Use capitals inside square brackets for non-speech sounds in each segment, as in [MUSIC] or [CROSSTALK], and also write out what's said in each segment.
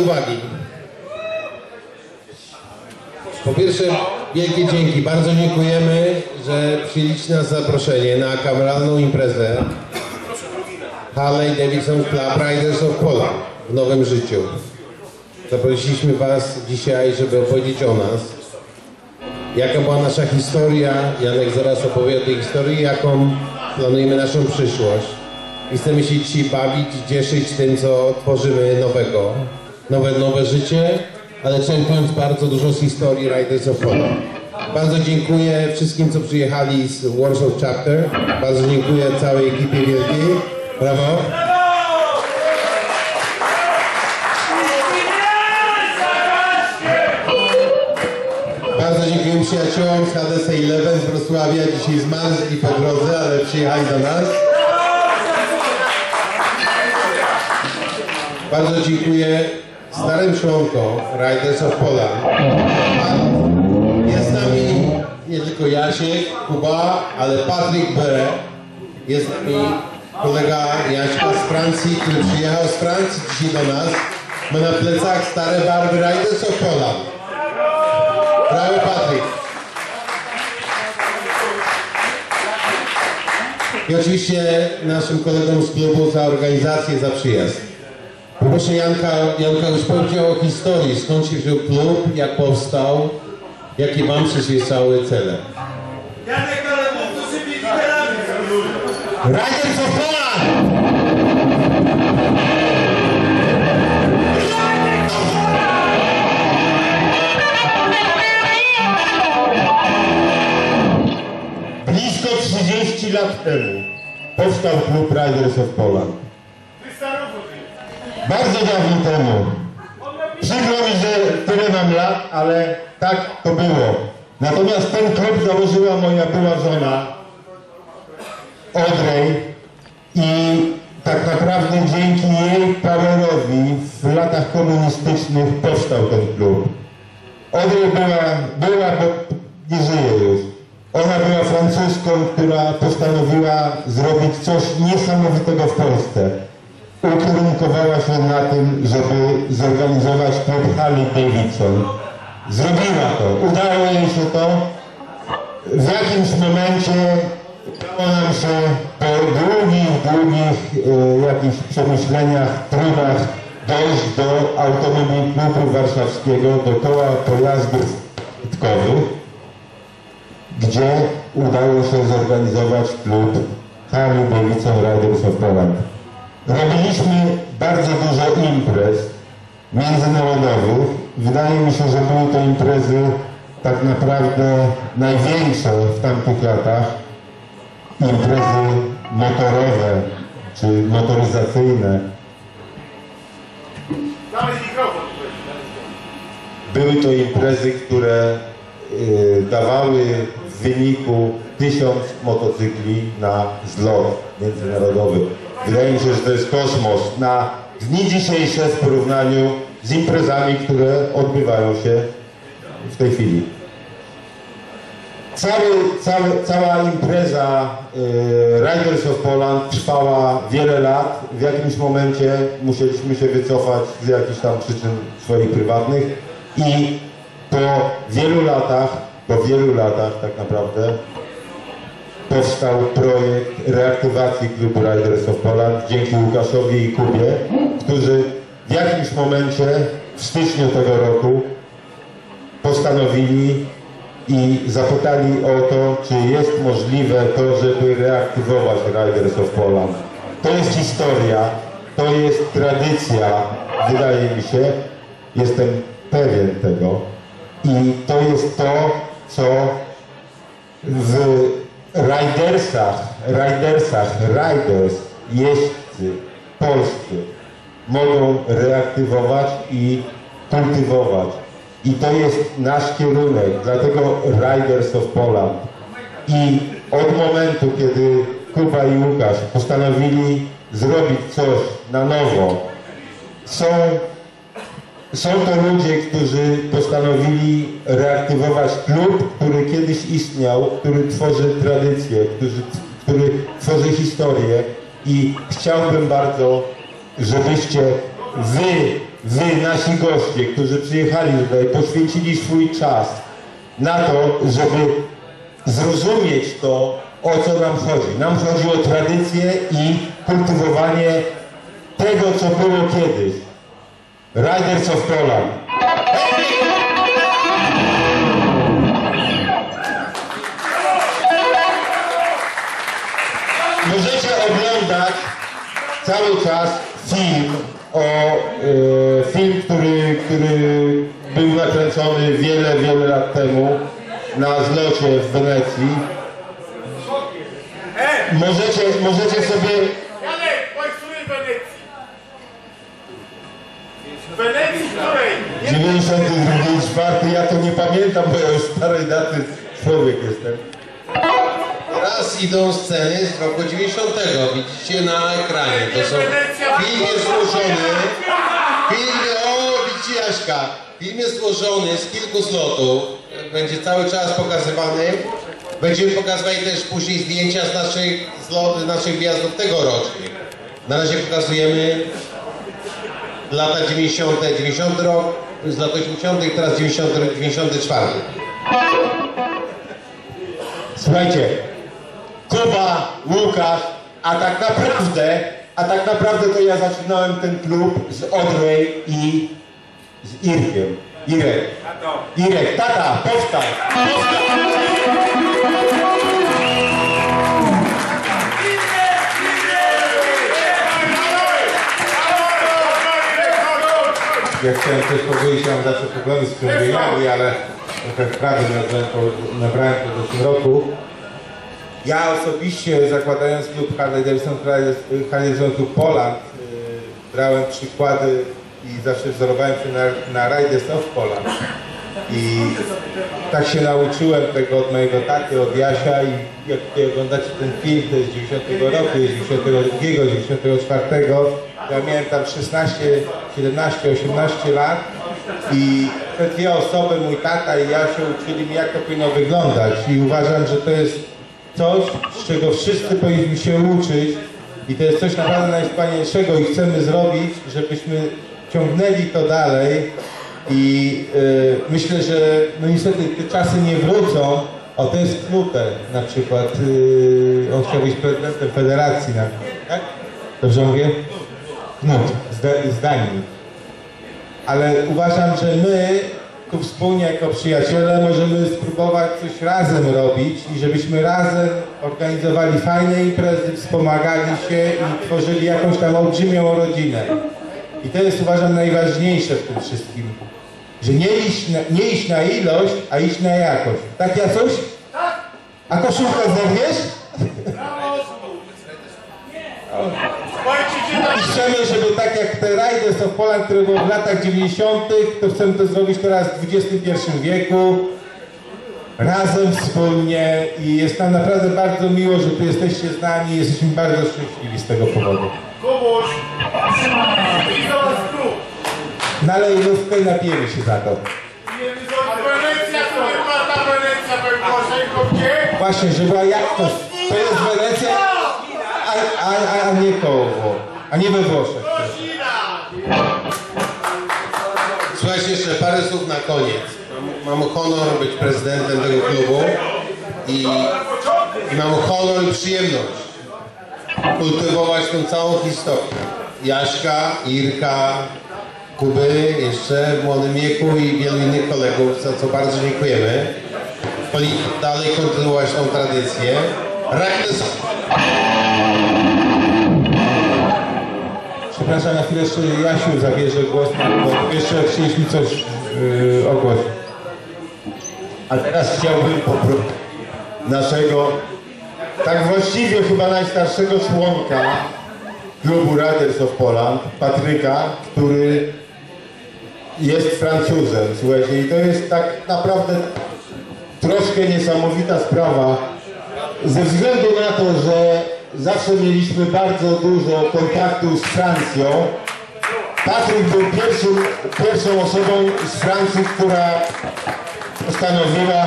uwagi. Po pierwsze, wielkie dzięki. Bardzo dziękujemy, że przyjęliście nas zaproszenie na kameralną imprezę Harley Davidson Club Riders of Poland w Nowym Życiu. Zaprosiliśmy Was dzisiaj, żeby opowiedzieć o nas. Jaka była nasza historia? Janek zaraz opowie o tej historii, jaką planujemy naszą przyszłość. I chcemy się dzisiaj bawić i cieszyć tym, co tworzymy nowego. Nowe, nowe życie, ale czerpiąc bardzo dużo z historii Riders of Poland. Bardzo dziękuję wszystkim, co przyjechali z Warsaw Chapter. Bardzo dziękuję całej ekipie wielkiej. Brawo. Bardzo dziękuję przyjaciołom z HDS 11 z Wrocławia. Dzisiaj zmarzli po drodze, ale przyjechali do nas. Bardzo dziękuję starym członkom Riders of Poland. Jest z nami nie tylko Jasiek, Kuba, ale Patryk B. Jest z nami kolega Jaśka z Francji, który przyjechał z Francji dzisiaj do nas. Ma na plecach stare barwy Riders of Poland. Brawo Patryk. I oczywiście naszym kolegom z klubu za organizację, za przyjazd. Poproszę Janka, Janka już powiedział o historii, skąd się wziął klub, jak powstał, jakie wam przyświecały cele. Janek, ale mów dużymi literami. Riders of Poland! Blisko 30 lat temu powstał klub Riders of Poland. Bardzo dawno temu. Przykro mi, że tyle mam lat, ale tak to było. Natomiast ten klub założyła moja była żona Audrey i tak naprawdę dzięki jej powerowi w latach komunistycznych powstał ten klub. Audrey była, była, bo nie żyje już. Ona była Francuzką, która postanowiła zrobić coś niesamowitego w Polsce. Ukierunkowała się na tym, żeby zorganizować klub Harley Davidson. Zrobiła to. Udało jej się to. W jakimś momencie udało nam się po długich, długich e, jakichś przemyśleniach, próbach dojść do Automobil Klubu Warszawskiego, do koła pojazdów bitkowych, gdzie udało się zorganizować klub Harley Davidson Riders of Poland. Robiliśmy bardzo dużo imprez międzynarodowych. Wydaje mi się, że były to imprezy tak naprawdę największe w tamtych latach. Imprezy motorowe czy motoryzacyjne. Były to imprezy, które y, dawały w wyniku tysiąc motocykli na zlot międzynarodowy. Wydaje mi się, że to jest kosmos na dni dzisiejsze w porównaniu z imprezami, które odbywają się w tej chwili. Cały, cały, cała impreza y, Riders of Poland trwała wiele lat. W jakimś momencie musieliśmy się wycofać z jakichś tam przyczyn swoich prywatnych i po wielu latach, po wielu latach tak naprawdę powstał projekt reaktywacji klubu Riders of Poland dzięki Łukaszowi i Kubie, którzy w jakimś momencie w styczniu tego roku postanowili i zapytali o to, czy jest możliwe to, żeby reaktywować Riders of Poland. To jest historia, to jest tradycja, wydaje mi się, jestem pewien tego i to jest to, co w Ridersach, Ridersach, Riders, jeźdźcy polscy mogą reaktywować i kultywować. I to jest nasz kierunek, dlatego Riders of Poland. I od momentu, kiedy Kuba i Łukasz postanowili zrobić coś na nowo, są, są to ludzie, którzy postanowili reaktywować klub, który kiedyś istniał, który tworzy tradycję, który, który tworzy historię i chciałbym bardzo, żebyście wy wy, nasi goście, którzy przyjechali tutaj, poświęcili swój czas na to, żeby zrozumieć to, o co nam chodzi. Nam chodzi o tradycję i kultywowanie tego, co było kiedyś. Riders of Poland. Możecie oglądać cały czas film o e, film, który, który był nakręcony wiele, wiele lat temu na zlocie w Wenecji. Możecie, możecie sobie Janek, bądź w której Wenecji? W Wenecji której? Nie 92, 4, ja to nie pamiętam, bo ja już starej daty człowiek jestem. Teraz idą sceny z roku 90. Widzicie na ekranie. To są film jest złożony. Film, o, widzicie Jaśka. Film jest złożony z kilku slotów. Będzie cały czas pokazywany. Będziemy pokazywali też później zdjęcia z naszych, zlot, naszych wjazdów tegorocznych. Na razie pokazujemy lata 90., 90 rok, z lat 80., teraz 90, 94. Słuchajcie, Kuba, Łukasz, a tak naprawdę, a tak naprawdę to ja zaczynałem ten klub z Odrej i z Irkiem. Irek. Irek, tata, powstań! Ja chciałem też powiedzieć, mam zawsze problemy z przemówieniami, ale trochę wprawy nabrałem nabrałem po zeszłym roku. Ja osobiście zakładając klub Harley Davidson, Harley Poland, yy, brałem przykłady i zawsze wzorowałem się na, na Riders of Poland. I tak się nauczyłem tego od mojego taty, od Jasia i jak tutaj oglądacie ten film, to jest 90 roku, jest 92, 94, ja miałem tam 16, 17, 18 lat i te dwie osoby, mój tata i Jasio uczyli mnie jak to powinno wyglądać i uważam, że to jest coś, z czego wszyscy powinniśmy się uczyć i to jest coś naprawdę najwspanialszego i chcemy zrobić, żebyśmy ciągnęli to dalej i y, myślę, że no niestety te czasy nie wrócą. O, to jest na przykład. Y, on chciał być prezydentem federacji, na, tak? Dobrze mówię? Knut z, z Danii. Ale uważam, że my tu wspólnie jako przyjaciele możemy spróbować coś razem robić i żebyśmy razem organizowali fajne imprezy, wspomagali się i tworzyli jakąś tam olbrzymią rodzinę. I to jest uważam najważniejsze w tym wszystkim. Że nie iść na, nie iść na ilość, a iść na jakość. Tak ja coś? A koszulkę zerwiesz? I chcemy, żeby tak jak te Riders of Poland, które były w latach 90., to chcemy to zrobić teraz w XXI wieku. Razem, wspólnie i jest nam naprawdę bardzo miło, że tu jesteście z nami. Jesteśmy bardzo szczęśliwi z tego powodu. Kubuś, i zobacz klub. Nalej lufkę i napijemy się za to. Właśnie, że była jakość. To jest Wenecja, a, a, a, a nie koło. A nie we Włoszech. Słuchajcie, jeszcze parę słów na koniec. Mam, mam honor być prezydentem tego klubu i, i mam honor i przyjemność kultywować tą całą historię. Jaśka, Irka, Kuby jeszcze w młodym wieku i wielu innych kolegów, za co bardzo dziękujemy. Dalej kontynuować tą tradycję. Riders Przepraszam, na chwilę jeszcze Jasiu zabierze głos, bo jeszcze chcieliśmy coś yy, ogłosić. A teraz chciałbym poprosić naszego, tak właściwie chyba najstarszego członka klubu Riders of Poland, Patryka, który jest Francuzem, słuchajcie, i to jest tak naprawdę troszkę niesamowita sprawa, ze względu na to, że zawsze mieliśmy bardzo dużo kontaktu z Francją, Patryk był pierwszym, pierwszą osobą z Francji, która postanowiła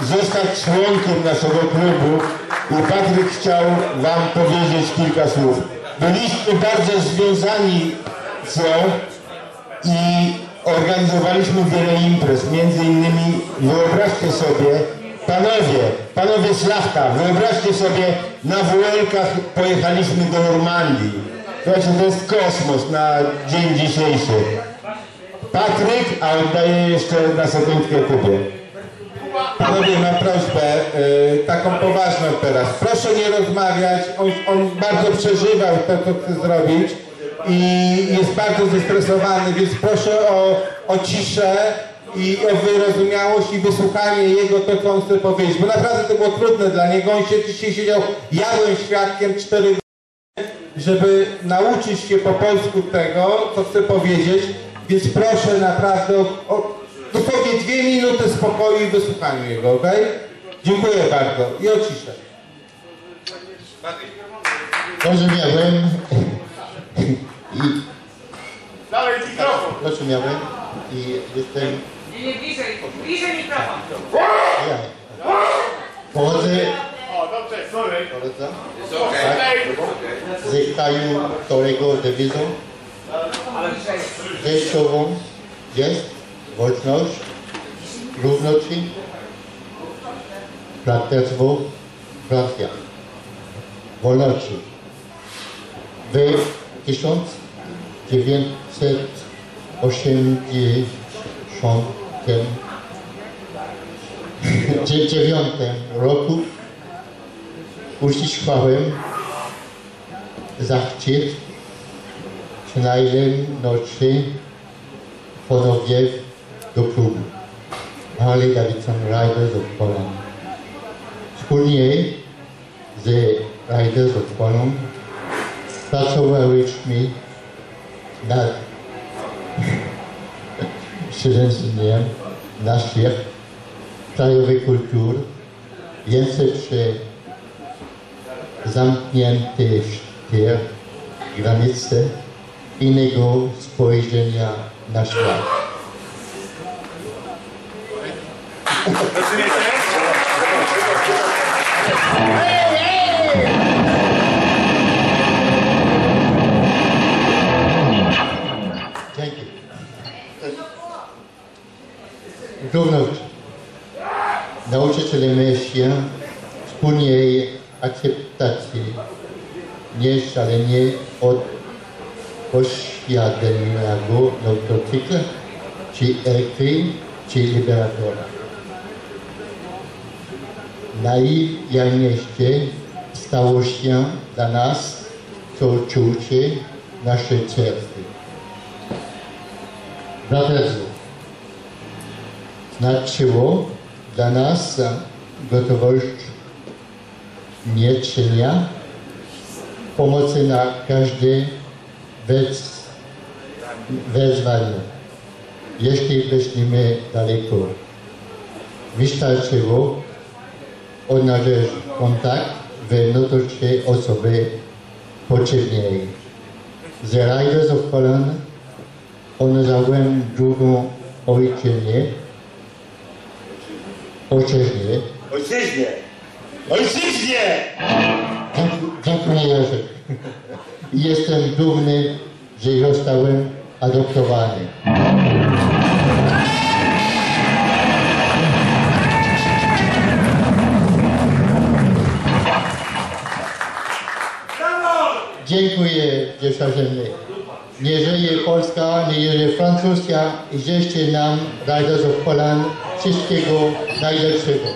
zostać członkiem naszego klubu. I Patryk chciał Wam powiedzieć kilka słów. Byliśmy bardzo związani z nią i organizowaliśmy wiele imprez, między innymi wyobraźcie sobie, panowie, panowie szlachta, wyobraźcie sobie, na WL-kach pojechaliśmy do Normandii. Słuchajcie, to jest kosmos na dzień dzisiejszy. Patryk, a oddaję jeszcze na sekundkę Kubie. Panowie, mam prośbę, y, taką poważną teraz. Proszę nie rozmawiać, on, on bardzo przeżywał to, co chce zrobić i jest bardzo zestresowany, więc proszę o, o ciszę i o wyrozumiałość i wysłuchanie jego to, co on chce powiedzieć. Bo naprawdę to było trudne dla niego, on się dzisiaj siedział, ja byłem świadkiem cztery żeby nauczyć się po polsku tego, co chcę powiedzieć, więc proszę naprawdę o, o dosłownie dwie minuty spokoju i wysłuchaniu jego, ok? Dziękuję bardzo i o ciszę. Rozumiałem i Dalej mikrofon. rozumiałem i jestem Nie, nie, bliżej, bliżej mikrofon. ja. Pochodzę, O, dobrze, sorry. pochodzę Ej, z kraju, którego dewizą Rzeczową jest wolność, równość, braterstwo, bracia, wolności. W 1989 [LAUGHS] roku. Uściskałem zachcieć przynajmniej nocy ponownie do klubu. Harley Davidson Riders of Poland. Wspólnie z Riders of Poland pracowaliśmy nad śledzeniem naszych krajowych kultur, języcznie zamkniętych tych granice innego spojrzenia na świat. Dzięki. Równość. Nauczycielem się wspólnej akceptacji nieszalenie od posiadanego motocykla, czy elektry, czy liberatora. Najjawniejsze stało się dla nas, co czucie nasze cerstwy. Braterstwo znaczyło dla nas gotowość nieczenia, pomocy na każde wez, wezwanie. Jeśli byliśmy daleko, wystarczyło odnaleźć kontakt wewnątrz osoby potrzebnej. Z Riders of Poland odnalazłem drugą ojczyznę, ojczyznę, Ojczyźnie! Ojczyźnie! Dziękuję, Jerzy. Jestem dumny, że zostałem adoptowany. Dziękuję dziewczyny. Nie żyje Polska, nie żyje Francuska i życzę nam, Riders of Poland, wszystkiego najlepszego.